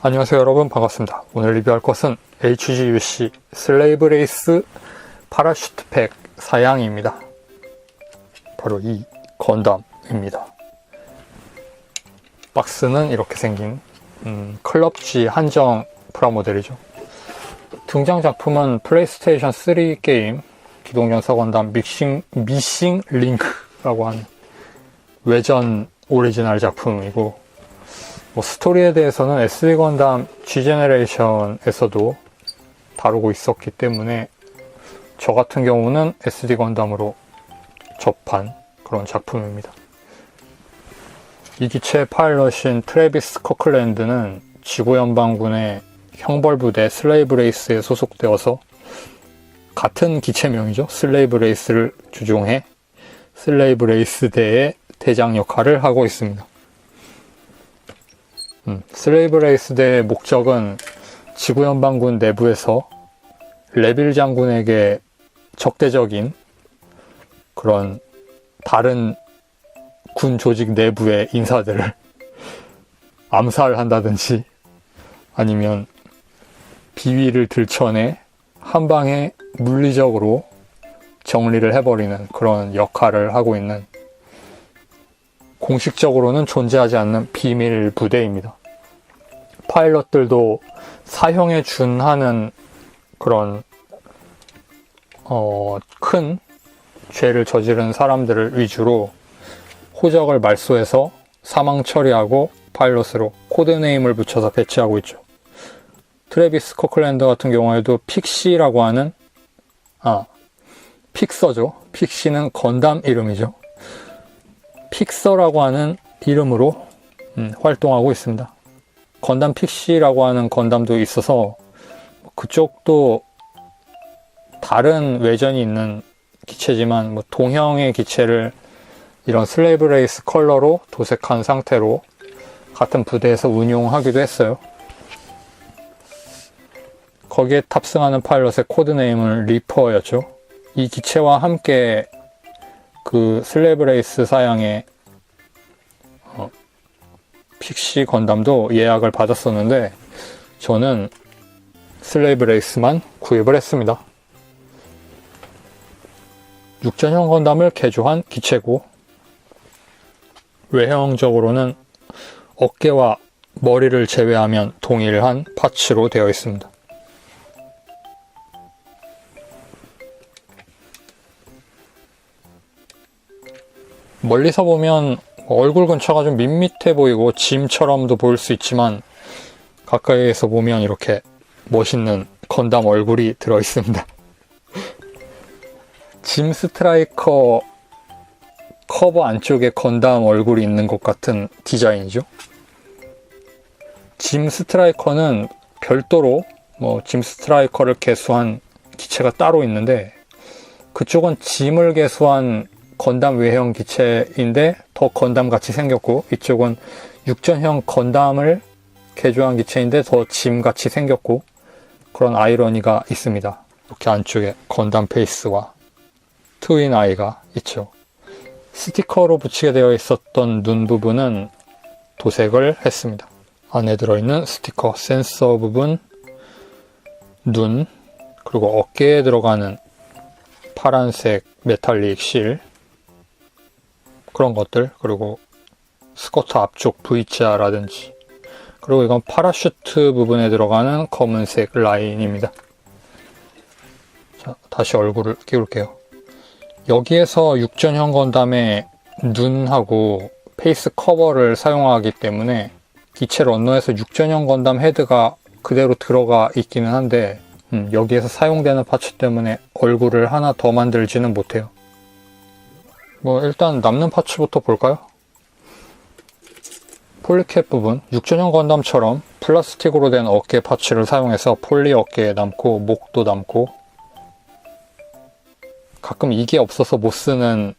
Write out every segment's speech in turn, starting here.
안녕하세요 여러분 반갑습니다. 오늘 리뷰할 것은 HGUC 슬레이브 레이스 파라슈트 팩 사양입니다. 바로 이 건담입니다. 박스는 이렇게 생긴 음, 클럽 G 한정 프라모델이죠. 등장 작품은 플레이스테이션 3 게임 기동전사 건담 믹싱, 미싱 링크라고 하는 외전 오리지널 작품이고 뭐 스토리에 대해서는 SD 건담 G 제네레이션에서도 다루고 있었기 때문에 저 같은 경우는 SD 건담으로 접한 그런 작품입니다. 이 기체의 파일럿인 트래비스 커클랜드는 지구 연방군의 형벌부대 슬레이브 레이스에 소속되어서 같은 기체명이죠. 슬레이브 레이스를 주종해 슬레이브 레이스 대의 대장 역할을 하고 있습니다. 음, 슬레이브 레이스 대의 목적은 지구연방군 내부에서 레빌 장군에게 적대적인 그런 다른 군 조직 내부의 인사들을 암살한다든지 아니면 비위를 들춰내 한 방에 물리적으로 정리를 해버리는 그런 역할을 하고 있는 공식적으로는 존재하지 않는 비밀 부대입니다. 파일럿들도 사형에 준하는 그런 어, 큰 죄를 저지른 사람들을 위주로 호적을 말소해서 사망 처리하고 파일럿으로 코드네임을 붙여서 배치하고 있죠. 트래비스 코클랜드 같은 경우에도 픽시라고 하는 아 픽서죠. 픽시는 건담 이름이죠. 픽서라고 하는 이름으로 음, 활동하고 있습니다. 건담 픽시라고 하는 건담도 있어서 그쪽도 다른 외전이 있는 기체지만 뭐 동형의 기체를 이런 슬레이브 레이스 컬러로 도색한 상태로 같은 부대에서 운용하기도 했어요. 거기에 탑승하는 파일럿의 코드네임은 리퍼였죠. 이 기체와 함께 그 슬레이브 레이스 사양의 어, 픽시 건담도 예약을 받았었는데 저는 슬레이브 레이스만 구입을 했습니다. 육전형 건담을 개조한 기체고 외형적으로는 어깨와 머리를 제외하면 동일한 파츠로 되어 있습니다. 멀리서 보면 얼굴 근처가 좀 밋밋해 보이고 짐처럼도 보일 수 있지만 가까이에서 보면 이렇게 멋있는 건담 얼굴이 들어 있습니다. 짐 스트라이커 커버 안쪽에 건담 얼굴이 있는 것 같은 디자인이죠. 짐 스트라이커는 별도로 뭐 짐 스트라이커를 개수한 기체가 따로 있는데 그쪽은 짐을 개수한 건담 외형 기체인데 더 건담 같이 생겼고 이쪽은 육전형 건담을 개조한 기체인데 더 짐 같이 생겼고 그런 아이러니가 있습니다. 이렇게 안쪽에 건담 페이스와 트윈 아이가 있죠. 스티커로 붙이게 되어 있었던 눈 부분은 도색을 했습니다. 안에 들어있는 스티커 센서 부분, 눈, 그리고 어깨에 들어가는 파란색 메탈릭 실, 그런 것들, 그리고 스커트 앞쪽 V자라든지, 그리고 이건 파라슈트 부분에 들어가는 검은색 라인입니다. 자, 다시 얼굴을 끼울게요. 여기에서 육전형 건담의 눈하고 페이스 커버를 사용하기 때문에 기체 런너에서 육전형 건담 헤드가 그대로 들어가 있기는 한데 음, 여기에서 사용되는 파츠 때문에 얼굴을 하나 더 만들지는 못해요. 뭐 일단 남는 파츠부터 볼까요? 폴리캡 부분, 육전형 건담처럼 플라스틱으로 된 어깨 파츠를 사용해서 폴리 어깨에 남고 목도 남고 가끔 이게 없어서 못 쓰는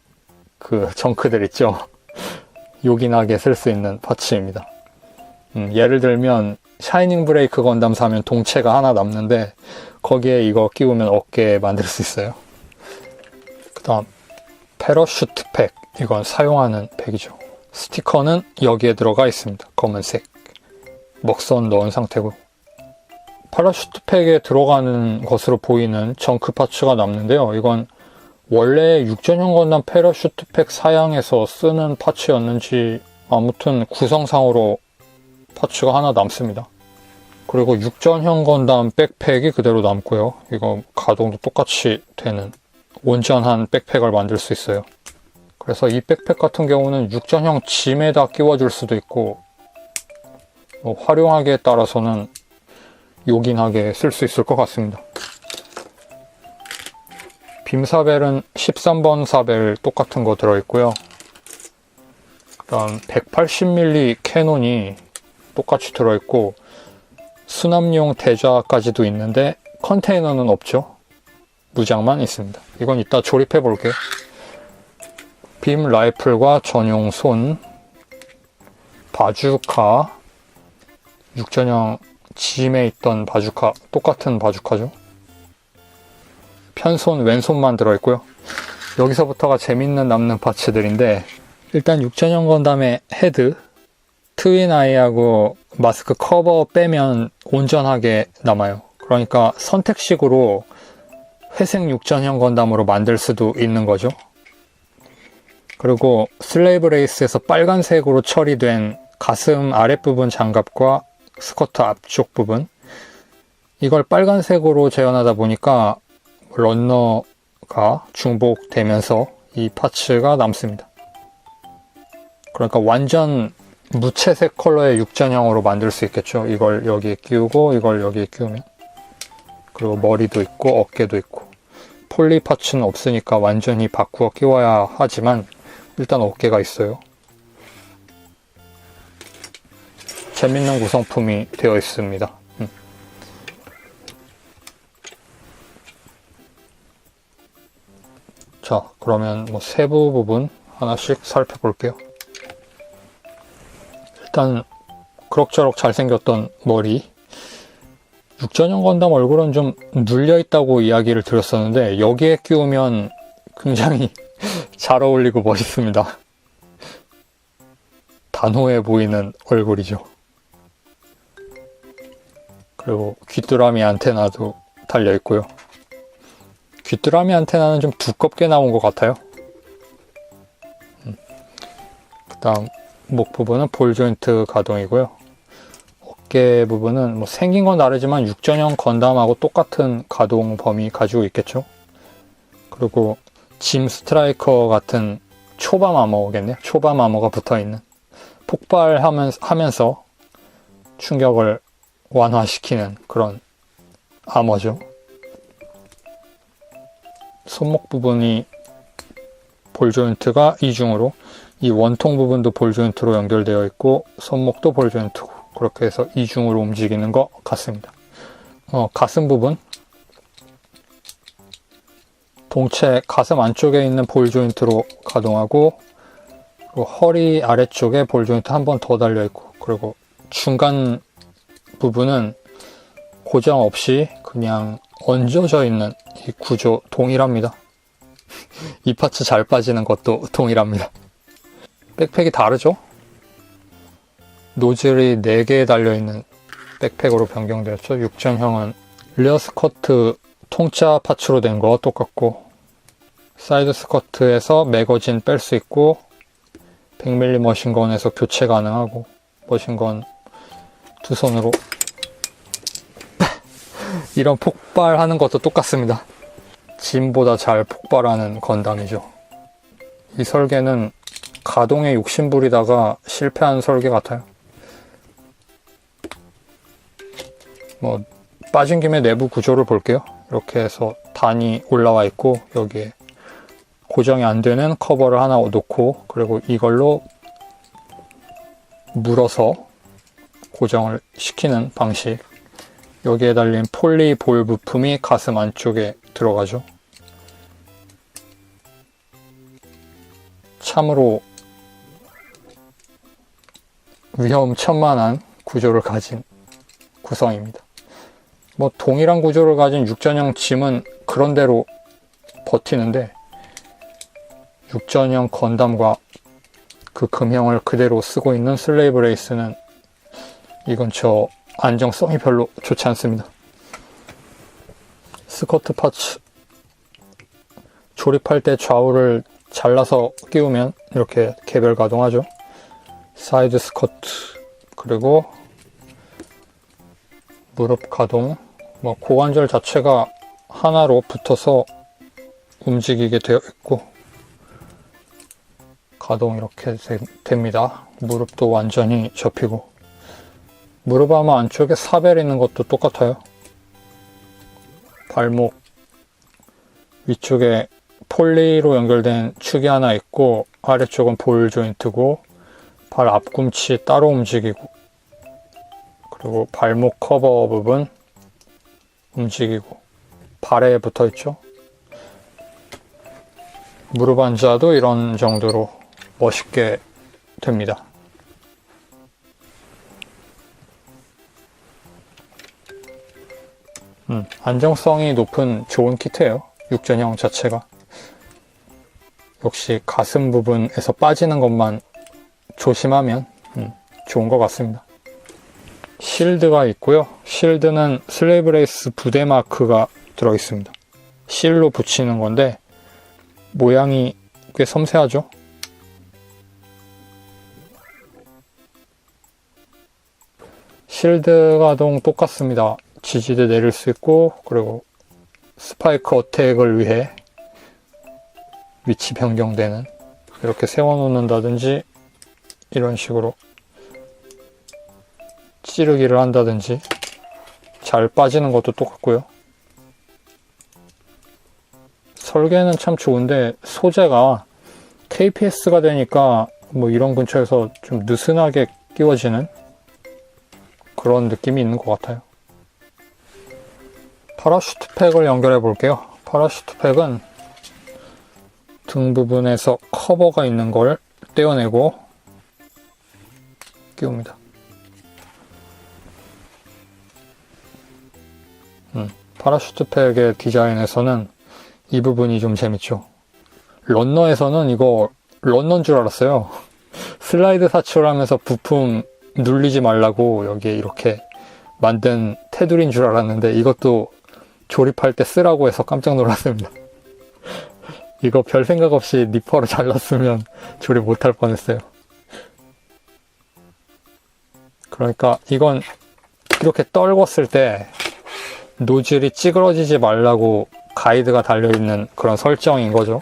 그 정크들 있죠. 요긴하게 쓸 수 있는 파츠입니다. 음, 예를 들면 샤이닝 브레이크 건담 사면 동체가 하나 남는데 거기에 이거 끼우면 어깨 만들 수 있어요. 그 다음 패러슈트 팩 이건 사용하는 팩이죠. 스티커는 여기에 들어가 있습니다. 검은색 먹선 넣은 상태고 파라슈트 팩에 들어가는 것으로 보이는 정크 파츠가 남는데요. 이건 원래 육전형 건담 패러슈트 팩 사양에서 쓰는 파츠였는지 아무튼 구성상으로 파츠가 하나 남습니다. 그리고 육전형 건담 백팩이 그대로 남고요. 이거 가동도 똑같이 되는 온전한 백팩을 만들 수 있어요. 그래서 이 백팩 같은 경우는 육전형 짐에다 끼워줄 수도 있고 뭐 활용하기에 따라서는 요긴하게 쓸 수 있을 것 같습니다. 빔사벨은 13번 사벨 똑같은 거 들어있고요. 그다음 180mm 캐논이 똑같이 들어있고 수납용 대자까지도 있는데 컨테이너는 없죠. 무장만 있습니다. 이건 이따 조립해 볼게요. 빔 라이플과 전용 손, 바주카, 육전형 짐에 있던 바주카, 똑같은 바주카죠. 편손, 왼손만 들어있고요. 여기서부터가 재밌는 남는 파츠들인데 일단 육전형 건담의 헤드, 트윈 아이하고 마스크 커버 빼면 온전하게 남아요. 그러니까 선택식으로 회색 육전형 건담으로 만들 수도 있는 거죠. 그리고 슬레이브 레이스에서 빨간색으로 처리된 가슴 아랫부분 장갑과 스커트 앞쪽 부분 이걸 빨간색으로 재현하다 보니까 런너가 중복되면서 이 파츠가 남습니다. 그러니까 완전 무채색 컬러의 육전형으로 만들 수 있겠죠. 이걸 여기에 끼우고 이걸 여기에 끼우면 그리고 머리도 있고 어깨도 있고 폴리 파츠는 없으니까 완전히 바꾸어 끼워야 하지만 일단 어깨가 있어요. 재밌는 구성품이 되어 있습니다. 음. 자, 그러면 뭐 세부 부분 하나씩 살펴볼게요. 일단 그럭저럭 잘생겼던 머리. 육전형 건담 얼굴은 좀 눌려 있다고 이야기를 들었었는데 여기에 끼우면 굉장히 잘 어울리고 멋있습니다. 단호해 보이는 얼굴이죠. 그리고 귀뚜라미 안테나도 달려 있고요. 귀뚜라미 안테나는 좀 두껍게 나온 것 같아요. 음. 그 다음 목 부분은 볼 조인트 가동이고요. 어깨 부분은 뭐 생긴 건 다르지만 육전형 건담하고 똑같은 가동 범위 가지고 있겠죠. 그리고 짐 스트라이커 같은 초밤 아머겠네요. 초밤 아머가 붙어 있는 폭발하면서 충격을 완화시키는 그런 아머죠. 손목 부분이 볼 조인트가 이중으로 이 원통 부분도 볼 조인트로 연결되어 있고 손목도 볼 조인트고 그렇게 해서 이중으로 움직이는 것 같습니다. 어, 가슴 부분 동체 가슴 안쪽에 있는 볼 조인트로 가동하고 허리 아래쪽에 볼 조인트 한 번 더 달려 있고 그리고 중간 부분은 고정 없이 그냥 얹어져 있는 이 구조 동일합니다. 이 파츠 잘 빠지는 것도 동일합니다. 백팩이 다르죠? 노즐이 4개 달려있는 백팩으로 변경되었죠. 6전형은 리어 스커트 통짜 파츠로 된 거 똑같고 사이드 스커트에서 매거진 뺄 수 있고 100mm 머신건에서 교체 가능하고 머신건 두 손으로 이런 폭발하는 것도 똑같습니다. 짐보다 잘 폭발하는 건담이죠. 이 설계는 가동에 욕심부리다가 실패한 설계 같아요. 뭐 빠진 김에 내부 구조를 볼게요. 이렇게 해서 단이 올라와 있고 여기에 고정이 안 되는 커버를 하나 놓고 그리고 이걸로 물어서 고정을 시키는 방식. 여기에 달린 폴리 볼 부품이 가슴 안쪽에 들어가죠. 참으로 위험천만한 구조를 가진 구성입니다 뭐 동일한 구조를 가진 육전형 짐은 그런대로 버티는데 육전형 건담과 그 금형을 그대로 쓰고 있는 슬레이브 레이스는 이건 저 안정성이 별로 좋지 않습니다. 스커트 파츠 조립할 때 좌우를 잘라서 끼우면 이렇게 개별 가동하죠. 사이드 스커트 그리고 무릎 가동 뭐 고관절 자체가 하나로 붙어서 움직이게 되어 있고 가동 이렇게 되- 됩니다. 무릎도 완전히 접히고 무릎 아마 안쪽에 사벨 있는 것도 똑같아요. 발목 위쪽에 폴리로 연결된 축이 하나 있고 아래쪽은 볼 조인트고 발 앞꿈치 따로 움직이고 그리고 발목 커버 부분 움직이고 발에 붙어 있죠. 무릎 앉아도 이런 정도로 멋있게 됩니다. 음, 안정성이 높은 좋은 키트예요. 육전형 자체가. 역시 가슴 부분에서 빠지는 것만 조심하면 음, 좋은 것 같습니다. 실드가 있고요. 실드는 슬레이브레이스 부대 마크가 들어 있습니다. 실로 붙이는 건데 모양이 꽤 섬세하죠. 실드 가동 똑같습니다. 지지대 내릴 수 있고 그리고 스파이크 어택을 위해 위치 변경되는 이렇게 세워놓는다든지 이런 식으로 찌르기를 한다든지 잘 빠지는 것도 똑같고요. 설계는 참 좋은데 소재가 KPS가 되니까 뭐 이런 근처에서 좀 느슨하게 끼워지는 그런 느낌이 있는 것 같아요. 파라슈트 팩을 연결해 볼게요. 파라슈트 팩은 등 부분에서 커버가 있는 걸 떼어내고 끼웁니다. 음, 파라슈트 팩의 디자인에서는 이 부분이 좀 재밌죠. 런너에서는 이거 런너인 줄 알았어요. 슬라이드 사출하면서 부품 눌리지 말라고 여기에 이렇게 만든 테두리인 줄 알았는데 이것도 조립할 때 쓰라고 해서 깜짝 놀랐습니다. 이거 별 생각 없이 니퍼로 잘랐으면 조립 못할 뻔했어요. 그러니까 이건 이렇게 떨궜을 때 노즐이 찌그러지지 말라고 가이드가 달려있는 그런 설정인 거죠.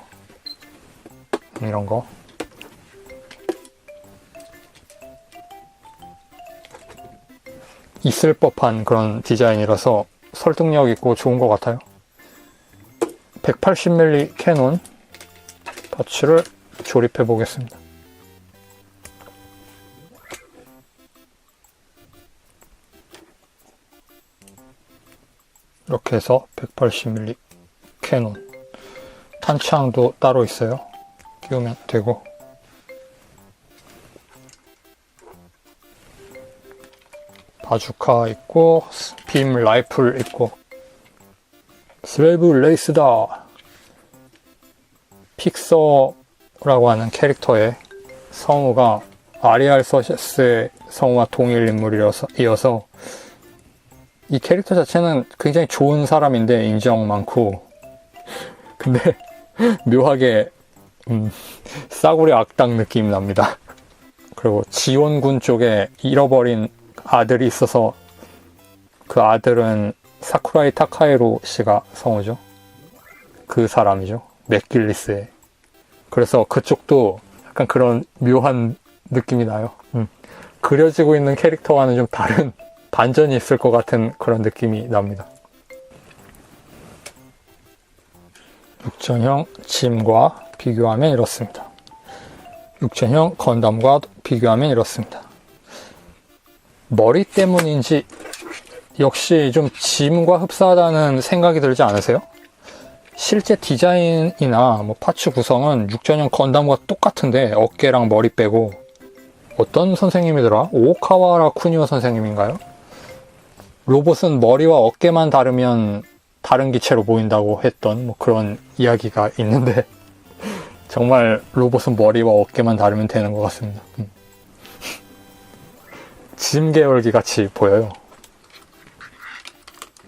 이런 거. 있을 법한 그런 디자인이라서 설득력 있고 좋은 것 같아요. 180mm 캐논 파츠를 조립해 보겠습니다. 이렇게 해서 180mm 캐논. 탄창도 따로 있어요. 끼우면 되고. 바주카 있고 빔 라이플 있고. 슬레이브 레이스다. 픽서라고 하는 캐릭터의 성우가 아리알 서셰스의 성우와 동일 인물이어서 이어서 이 캐릭터 자체는 굉장히 좋은 사람인데 인정 많고 근데 묘하게 음, 싸구려 악당 느낌 납니다. 그리고 지원군 쪽에 잃어버린 아들이 있어서 그 아들은 사쿠라이 타카에로 씨가 성우죠. 그 사람이죠. 맥길리스의. 그래서 그쪽도 약간 그런 묘한 느낌이 나요. 음. 그려지고 있는 캐릭터와는 좀 다른 반전이 있을 것 같은 그런 느낌이 납니다. 육전형 짐과 비교하면 이렇습니다. 육전형 건담과 비교하면 이렇습니다. 머리 때문인지 역시 좀 짐과 흡사하다는 생각이 들지 않으세요? 실제 디자인이나 뭐 파츠 구성은 육전형 건담과 똑같은데 어깨랑 머리 빼고 어떤 선생님이더라? 오카와라 쿠니오 선생님인가요? 로봇은 머리와 어깨만 다르면 다른 기체로 보인다고 했던 뭐 그런 이야기가 있는데 정말 로봇은 머리와 어깨만 다르면 되는 것 같습니다. 음. 짐 계열기 같이 보여요.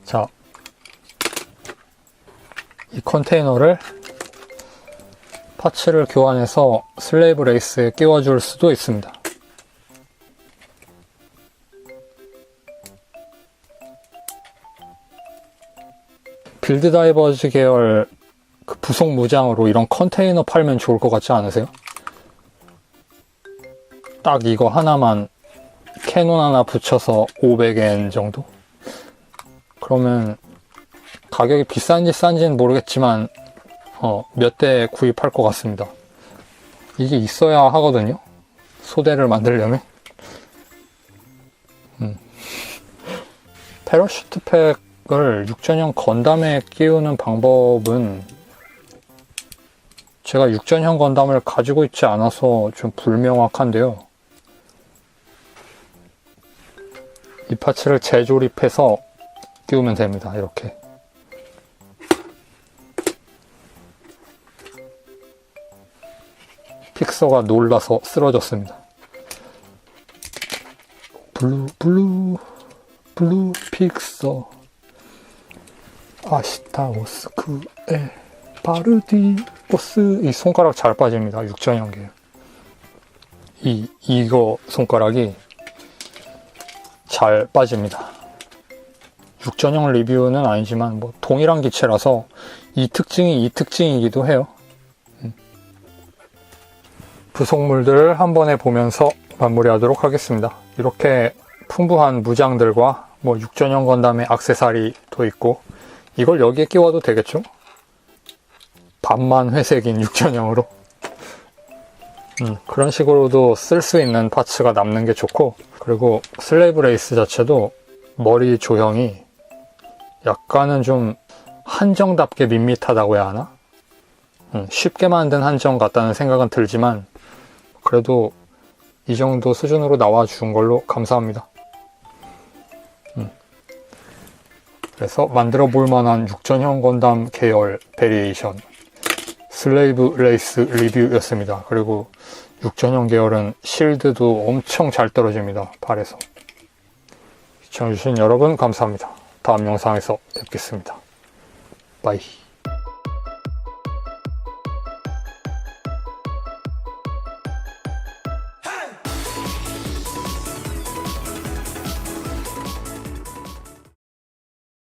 자, 이 컨테이너를 파츠를 교환해서 슬레이브 레이스에 끼워줄 수도 있습니다. 빌드 다이버즈 계열 그 부속 무장으로 이런 컨테이너 팔면 좋을 것 같지 않으세요? 딱 이거 하나만 캐논 하나 붙여서 500엔 정도? 그러면 가격이 비싼지 싼지는 모르겠지만 어, 몇 대 구입할 것 같습니다. 이게 있어야 하거든요. 소대를 만들려면. 음. 패러슈트 팩 을 육전형 건담에 끼우는 방법은 제가 육전형 건담을 가지고 있지 않아서 좀 불명확한데요. 이 파츠를 재조립해서 끼우면 됩니다. 이렇게. 픽서가 놀라서 쓰러졌습니다. 블루, 블루, 블루 픽서. 아시타오스크에 바르디오스. 이 손가락 잘 빠집니다. 육전형계. 이, 이거 손가락이 잘 빠집니다. 육전형 리뷰는 아니지만 뭐 동일한 기체라서 이 특징이 이 특징이기도 해요. 음. 부속물들을 한 번에 보면서 마무리하도록 하겠습니다. 이렇게 풍부한 무장들과 뭐 육전형 건담의 악세사리도 있고 이걸 여기에 끼워도 되겠죠? 반만 회색인 육전형으로 음, 그런 식으로도 쓸 수 있는 파츠가 남는 게 좋고 그리고 슬레이브 레이스 자체도 머리 조형이 약간은 좀 한정답게 밋밋하다고 해야 하나? 음, 쉽게 만든 한정 같다는 생각은 들지만 그래도 이 정도 수준으로 나와준 걸로 감사합니다. 그래서 만들어 볼 만한 육전형 건담 계열 베리에이션 슬레이브 레이스 리뷰였습니다. 그리고 육전형 계열은 실드도 엄청 잘 떨어집니다. 발에서. 시청해주신 여러분 감사합니다. 다음 영상에서 뵙겠습니다. 바이.